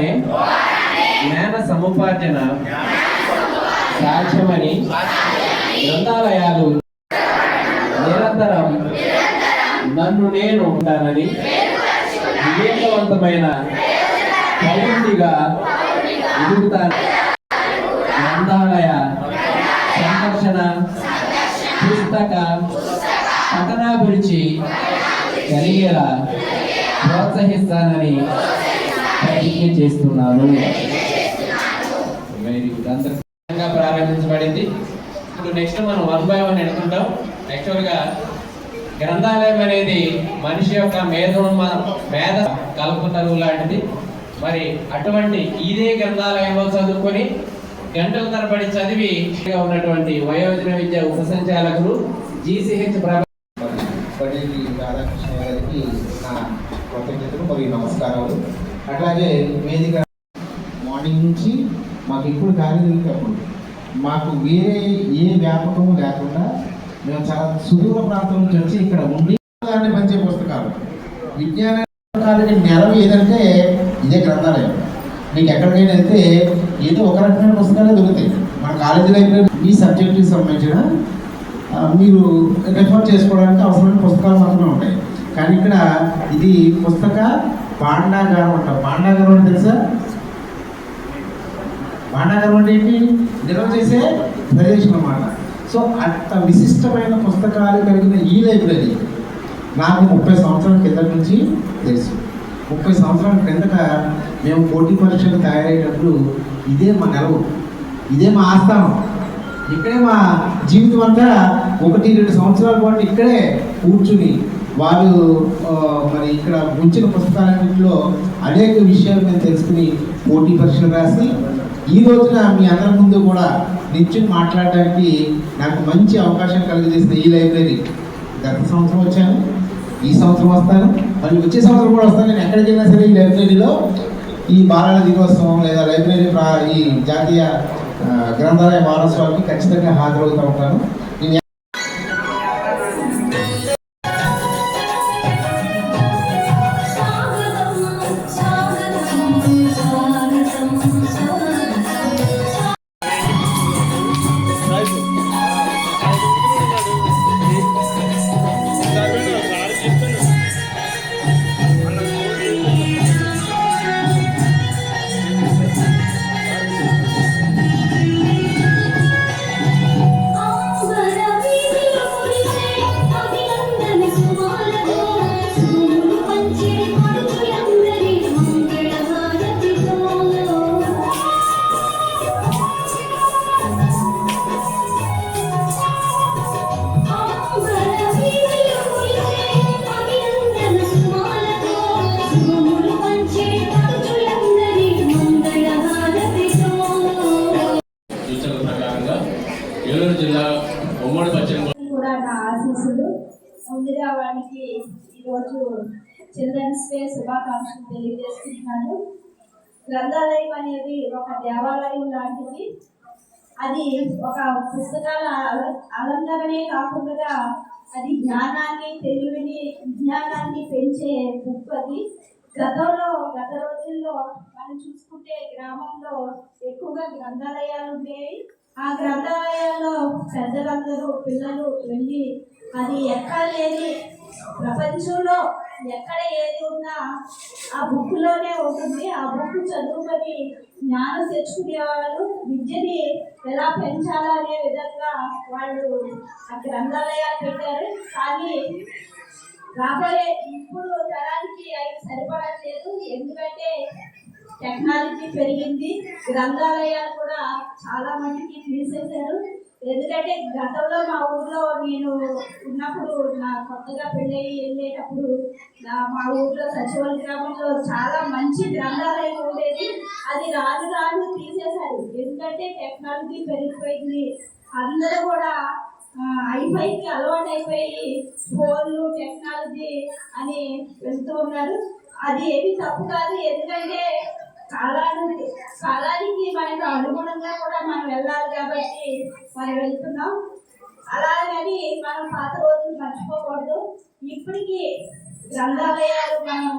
ద్వారానే జ్ఞాన సముపార్జన. సాధ్యమని గ్రంథాలయాలు నిరంతరం నన్ను నేను ఉంటానని వివేకవంతమైన పౌరుడిగా ఎదుగుతాను. గ్రంథాలయ సందర్శన పుస్తక పఠనాభిరుచి కలిగేలా ప్రోత్సహిస్తానని ప్రతిజ్ఞ చేస్తున్నాను వెరీ గుడ్ అంతర్గతంగా ప్రారంభించబడింది. ఇప్పుడు నెక్స్ట్ మనం వన్ బై వన్ ఎడుకుంటాం యాక్చువల్గా గ్రంథాలయం అనేది మనిషి యొక్క మేధోన్మ మేధ కల్పతరువు లాంటిది. మరి అటువంటి ఇదే గ్రంథాలయంలో చదువుకొని గంటల తరబడి చదివి ఉన్నటువంటి వయోజన విద్య ఉప సంచాలకులు జీసీహెచ్ రాధాకృష్ణ గారికి నా కృతజ్ఞతలు మరియు నమస్కారాలు అట్లాగే వేదిక మార్నింగ్ నుంచి మాకు ఎప్పుడు ఖాళీ దొరికితే మాకు వేరే ఏ వ్యాపకం లేకుండా మేము చాలా సుదూర ప్రాంతం నుంచి వచ్చి ఇక్కడ ఉండి దాన్ని పంచే పుస్తకాలు. విజ్ఞాన పుస్తకాలకి నెలవు ఏదంటే ఇదే గ్రంథాలయం. మీకు ఎక్కడికైనా వెళ్తే ఏదో ఒక రకమైన పుస్తకాలే దొరుకుతాయి. మన కాలేజీ లైబ్రరీ మీ సబ్జెక్టుకి సంబంధించిన మీరు రెఫర్ చేసుకోవడానికి అవసరమైన పుస్తకాలు మాత్రమే ఉంటాయి. కానీ ఇక్కడ ఇది పుస్తక పాండాగారం అంటాం పాండాగారం అంటే తెలుసా? పాండాగారం అంటే ఏంటి? నిల్వ చేసే ప్రదేశం అన్నమాట. సో అంత విశిష్టమైన పుస్తకాలు కలిగిన ఈ లైబ్రరీ నాకు ముప్పై సంవత్సరాల కింద నుంచి తెలుసు. ముప్పై సంవత్సరాల కిందట మేము పోటీ పరీక్షలు తయారయ్యేటప్పుడు ఇదే మా నెలవు. ఇదే మా ఆస్థానం. ఇక్కడే మా జీవితం అంతా ఒకటి రెండు సంవత్సరాల పాటు ఇక్కడే కూర్చుని వాళ్ళు మరి ఇక్కడ ఉంచిన పుస్తకాలన్నింటిలో అనేక విషయాలు మేము తెలుసుకుని పోటీ పరీక్షలు రాసి ఈ రోజున మీ అందరి ముందు కూడా నిత్యం మాట్లాడడానికి నాకు మంచి అవకాశం కలిగజేసిన ఈ లైబ్రరీ. గత సంవత్సరం వచ్చాను ఈ సంవత్సరం వస్తాను మరి వచ్చే సంవత్సరం కూడా వస్తాను. నేను ఎక్కడికైనా సరే ఈ లైబ్రరీలో ఈ బాలల దినోత్సవం లేదా లైబ్రరీ ఈ జాతీయ గ్రంథాలయ వారోత్సవానికి ఖచ్చితంగా హాజరవుతూ ఉంటాను. ఈరోజు చిల్డ్రన్స్ డే శుభాకాంక్షలు తెలియజేస్తున్నాను. గ్రంథాలయం అనేది ఒక దేవాలయం లాంటిది. అది ఒక పుస్తకాల అల- అలంకరణే కాకుండా అది జ్ఞానాన్ని తెలివిని విజ్ఞానాన్ని పెంచే బుక్ అది. గతంలో గత రోజుల్లో మనం చూసుకుంటే గ్రామంలో ఎక్కువగా గ్రంథాలయాలు ఉండేవి. ఆ గ్రంథాలయాల్లో పెద్దలందరూ పిల్లలు వెళ్ళి అది ఎక్కడ లేని ప్రపంచంలో ఎక్కడ ఏది ఉన్నా ఆ బుక్లోనే ఉంటుంది. ఆ బుక్ చదువుకొని జ్ఞానం తెచ్చుకునేవాళ్ళు విద్యని ఎలా పెంచాలనే విధంగా వాళ్ళు ఆ గ్రంథాలయాలు పెట్టారు. కానీ రాబోయే ఇప్పుడు తరానికి అవి సరిపడట్లేదు. ఎందుకంటే టెక్నాలజీ పెరిగింది. గ్రంథాలయాలు కూడా చాలా మందికి తీసేశారు. ఎందుకంటే గతంలో మా ఊర్లో నేను ఉన్నప్పుడు నా కొత్తగా పెళ్ళయి వెళ్ళేటప్పుడు నా మా ఊర్లో సచివాల గ్రామంలో చాలా మంచి గ్రంథాలయం ఉండేది. అది రాను రాను తీసేశారు. ఎందుకంటే టెక్నాలజీ పెరిగిపోయింది. అందరూ కూడా ఐఫైకి అలవాటు అయిపోయి ఫోన్లు టెక్నాలజీ అని వెళ్తూ ఉన్నారు. అది ఏమి తప్పు కాదు. ఎందుకంటే కాలానికి కాలానికి మనకు అనుగుణంగా కూడా మనం వెళ్ళాలి కాబట్టి మనం వెళ్తున్నాం. అలాగని మనం పాత రోజులు మర్చిపోకూడదు. ఇప్పటికీ గ్రంథాలయాలు మనం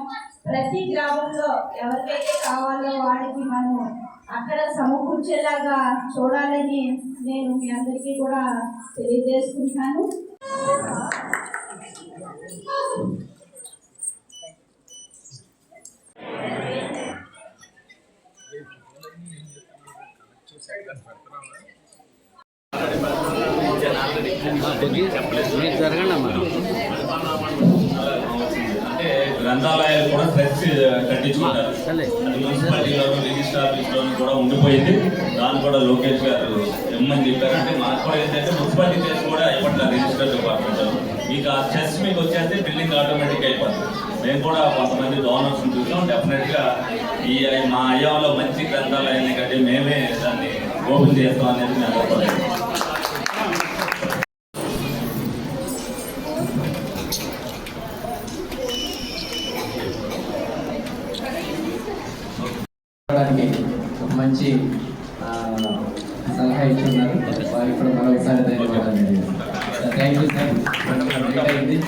ప్రతి గ్రామంలో ఎవరికైతే కావాలో వాడికి మనం అక్కడ సమకూర్చేలాగా చూడాలని నేను మీ అందరికీ కూడా తెలియజేసుకుంటున్నాను. మీరు జరగండి అమ్మా అంటే గ్రంథాలయాలు కూడా ఫ్లెక్స్ కట్టించుకుంటారు మున్సిపాలిటీలో రిజిస్టర్ ఆఫీస్లో కూడా ఉండిపోయింది. దాన్ని కూడా లోకేష్ గారు ఇమ్మని చెప్పారు అంటే మనకు కూడా ఏంటంటే మున్సిపాలిటీ చేసి కూడా ఇవ్వట్లేదు రిజిస్టర్ డిపార్ట్మెంట్ మీకు ఆ చెస్ మీకు వచ్చేస్తే బిల్డింగ్ ఆటోమేటిక్ అయిపోతుంది మేము కూడా కొంతమంది డోనర్స్ చూసాం. డెఫినెట్గా ఈ మా అయ్యంలో మంచి గ్రంథాలయాన్ని కట్టి మేమే ఓపెన్ చేస్తాం అనేది ఒక మంచి సలహా ఇస్తున్నారు వారికి కూడా మరొకసారి ధన్యవాదాలు థ్యాంక్ యూ సార్ లేట్ అయింది.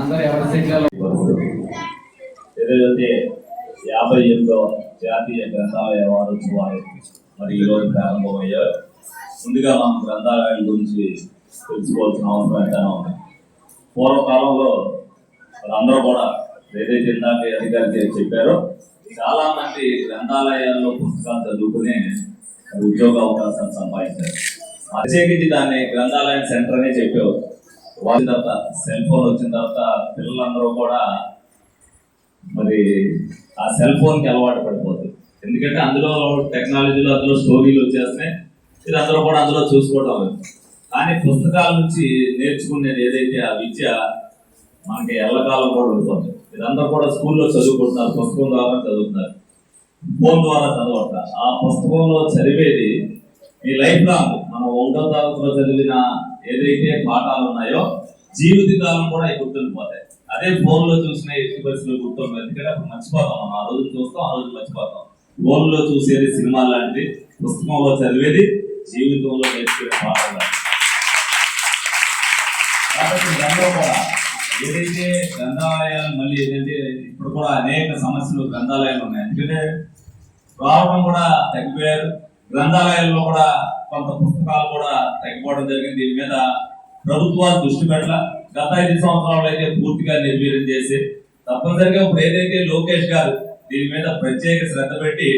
అందరూ ఎవరి సీట్లలో? ఏదైతే యాభై ఎనిమిదో జాతీయ గ్రంథాలయ వారోత్సవాలు మరి ఈరోజు ప్రారంభమయ్యారు ముందుగా మనం గ్రంథాలయాల గురించి తెలుసుకోవాల్సిన అవసరం ఎంతైనా ఉంది. పూర్వకాలంలో వాళ్ళందరూ కూడా ఏదైతే ఇందాక అధికారి చెప్పారో. చాలా మంది గ్రంథాలయాల్లో పుస్తకాలు చదువుకుని ఉద్యోగ అవకాశాలు సంపాదించారు. ప్రత్యేకించి దాన్ని గ్రంథాలయం సెంటర్ అనే చెప్పేవారు. వచ్చిన తర్వాత సెల్ ఫోన్ వచ్చిన తర్వాత పిల్లలందరూ కూడా మరి ఆ సెల్ ఫోన్కి అలవాటు పడిపోతుంది ఎందుకంటే అందులో టెక్నాలజీలో అందులో స్టోరీలు వచ్చేస్తున్నాయి. ఇది అందరూ కూడా అందులో చూసుకోవడం లేదు. కానీ పుస్తకాల నుంచి నేర్చుకునేది ఏదైతే ఆ విద్య మనకి ఎల్లకాలం కూడా ఉంటుంది ఇదంతా కూడా స్కూల్లో చదువుకుంటున్నారు పుస్తకం ద్వారా చదువుతున్నారు. ఫోన్ ద్వారా చదవట ఆ పుస్తకంలో చదివేది ఈ లైఫ్ లాంగ్ మనం ఒకటో తరగతిలో చదివిన ఏదైతే పాఠాలు ఉన్నాయో జీవితకాలం కూడా అవి గుర్తుండిపోతాయి. అదే ఫోన్లో చూసిన యూట్యూబర్స్లో గుర్తుంది ఎందుకంటే అప్పుడు మర్చిపోతాం. మనం ఆ రోజు చూస్తాం ఆ రోజు మర్చిపోతాం. ఫోన్లో చూసేది సినిమా లాంటిది. పుస్తకంలో చదివేది జీవితంలో నేర్చుకునే పాఠం కాబట్టి దాంట్లో కూడా ఏదైతే గ్రంథాలయాలు మళ్ళీ ఏంటంటే ఇప్పుడు కూడా అనేక సమస్యలు గ్రంథాలయాలు ఉన్నాయి. ఎందుకంటే రావడం కూడా తగ్గిపోయారు. గ్రంథాలయాల్లో కూడా కొంత పుస్తకాలు కూడా తగ్గిపోవడం జరిగింది. దీని మీద ప్రభుత్వాలు దృష్టి పెట్టాల. గత ఐదు సంవత్సరాలు అయితే పూర్తిగా నిర్వీర్యం చేసి తప్పనిసరిగా ఇప్పుడు ఏదైతే లోకేష్ గారు దీని మీద ప్రత్యేక శ్రద్ధ పెట్టి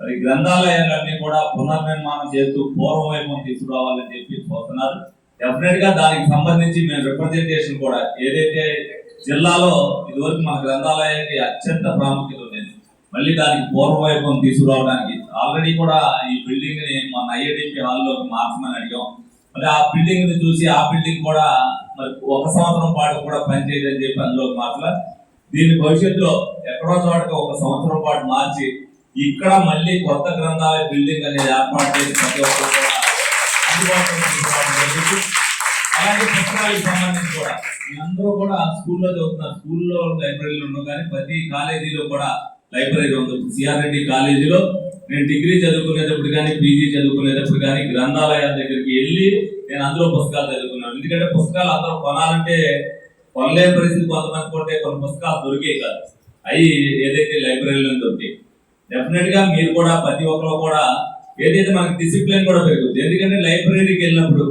మరి గ్రంథాలయాలన్నీ కూడా పునర్నిర్మాణం చేస్తూ పూర్వవైభవం తీసుకురావాలని చెప్పి చూస్తున్నారు. డెఫినెట్గా దానికి సంబంధించి మేము రిప్రజెంటేషన్ కూడా ఏదైతే జిల్లాలో ఇదివరకు మన గ్రంథాలయానికి అత్యంత ప్రాముఖ్యత ఉండేది మళ్ళీ దానికి పూర్వవైభవం తీసుకురావడానికి ఆల్రెడీ కూడా ఈ బిల్డింగ్ని మన ఐఐడిపి హాల్లోకి మార్చమని అడిగాం. మరి ఆ బిల్డింగ్ని చూసి ఆ బిల్డింగ్ కూడా ఒక సంవత్సరం పాటు కూడా పనిచేయదని చెప్పి అందులో మార్చలే దీని భవిష్యత్తులో ఎక్కడో చోటకి ఒక సంవత్సరం పాటు మార్చి ఇక్కడ మళ్ళీ కొత్త గ్రంథాలయ బిల్డింగ్ అనేది ఏర్పాటు చేసి ప్రతి ఒక్కరు అలాగే పుస్తకాలకు సంబంధించి కూడా. అందరూ కూడా స్కూల్లో చదువుతున్నారు స్కూల్లో లైబ్రరీలు ఉండవు కానీ ప్రతి కాలేజీలో కూడా లైబ్రరీ ఉంది. సిఆర్ రెడ్డి కాలేజీలో నేను డిగ్రీ చదువుకునేటప్పుడు కానీ పీజీ చదువుకునేటప్పుడు కానీ గ్రంథాలయాల దగ్గరికి వెళ్ళి నేను అందులో పుస్తకాలు చదువుకున్నాను. ఎందుకంటే పుస్తకాలు అందరూ కొనాలంటే కొనలేని పరిస్థితి కొంతమంది కొంటే కొన్ని పుస్తకాలు దొరికేవి కాదు. అవి ఏదైతే లైబ్రరీలో దొరికాయి డెఫినెట్గా మీరు కూడా ప్రతి ఒక్కరు కూడా ఏదైతే మనకి డిసిప్లిన్ కూడా పెరుగుతుంది ఎందుకంటే లైబ్రరీకి వెళ్ళినప్పుడు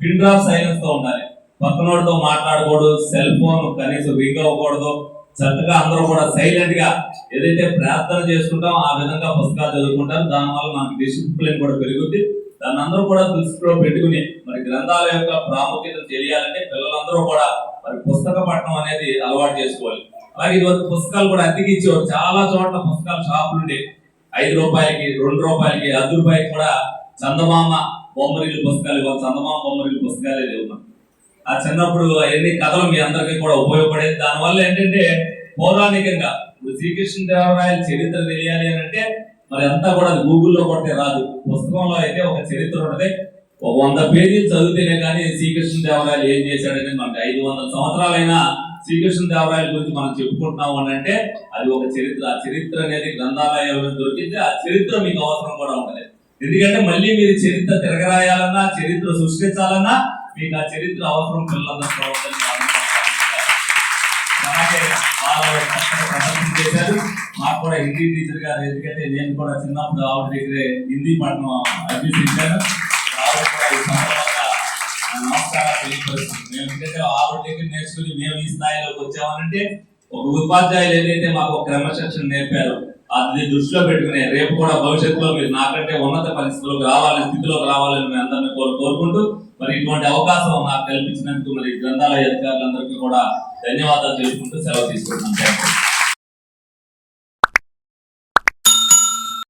పిన్ డ్రాప్ సైలెన్స్తో ఉండాలి. పక్కనోడితో మాట్లాడకూడదు సెల్ ఫోన్ కనీసం రింగ్ అవ్వకూడదు. చక్కగా అందరూ కూడా సైలెంట్గా ఏదైతే ప్రార్థన చేసుకుంటాం ఆ విధంగా పుస్తకాలు చదువుకుంటాం దానివల్ల మనకి డిసిప్లిన్ కూడా పెరుగుతుంది దాన్ని అందరూ కూడా దృష్టిలో పెట్టుకుని మరి గ్రంథాల యొక్క ప్రాముఖ్యత తెలియాలంటే పిల్లలందరూ కూడా మరి పుస్తక పఠనం అనేది అలవాటు చేసుకోవాలి. అలాగే ఇదివరకు పుస్తకాలు కూడా అద్దెకి ఇచ్చేవారు. చాలా చోట్ల పుస్తకాలు షాపులు ఉండే. ఐదు రూపాయలకి రెండు రూపాయలకి అర్ధ రూపాయలకి కూడా చందమామ బొమ్మరిల్లు పుస్తకాలు ఇవ్వాలి. చందమామ బొమ్మరిల్లు పుస్తకాలే లేవు ఆ చిన్నప్పుడు అవన్నీ కథలు మీ అందరికీ కూడా ఉపయోగపడేది. దానివల్ల ఏంటంటే పౌరాణికంగా ఇప్పుడు శ్రీకృష్ణదేవరాయల చరిత్ర తెలియాలి అని అంటే మరి అంతా కూడా అది గూగుల్లో కొట్టే రాదు. పుస్తకంలో అయితే ఒక చరిత్ర ఉంటుంది. ఒక వంద పేజీలు చదివితేనే కానీ శ్రీకృష్ణదేవరాయలు ఏం చేశాడని మనకి ఐదు వందల సంవత్సరాలైనా శ్రీకృష్ణదేవరాయల గురించి మనం చెప్పుకుంటున్నాం అని అంటే అది ఒక చరిత్ర. ఆ చరిత్ర అనేది గ్రంథాలయంలో దొరికితే ఆ చరిత్ర మీకు అవసరం కూడా ఉంటుంది ఎందుకంటే మళ్ళీ మీరు చరిత్ర తిరగరాయాలన్నా చరిత్ర సృష్టించాలన్నా మీకు ఆ చరిత్ర అవసరం పిల్లలందరూ కూడా ఉందని నేను అనుకుంటున్నాను. అలాగే చేశారు. మాకు కూడా హిందీ టీచర్ గారు ఎందుకంటే నేను కూడా చిన్నప్పుడు ఆవిడ దగ్గరే హిందీ పట్టణం అభ్యసించాను. ఆవిడ కూడా ఈ సందర్భంగా నమస్కారాలు మేము ఎందుకంటే ఆవిడ దగ్గర నేర్చుకుని మేము ఈ స్థాయిలోకి వచ్చామనంటే ఒక ఉపాధ్యాయులు ఏదైతే మాకు ఒక క్రమశిక్షణ నేర్పారు అది దృష్టిలో పెట్టుకునే రేపు కూడా భవిష్యత్తులో మీరు నాకంటే ఉన్నత పరిస్థితుల్లోకి రావాలని స్థితిలోకి రావాలని మేము అందరినీ కోరుకుంటూ మరి ఇటువంటి అవకాశం నాకు కల్పించినందుకు మరి గ్రంథాలయ అధికారులందరికీ కూడా ధన్యవాదాలు తెలుపుకుంటూ సెలవు తీసుకుంటున్నాను.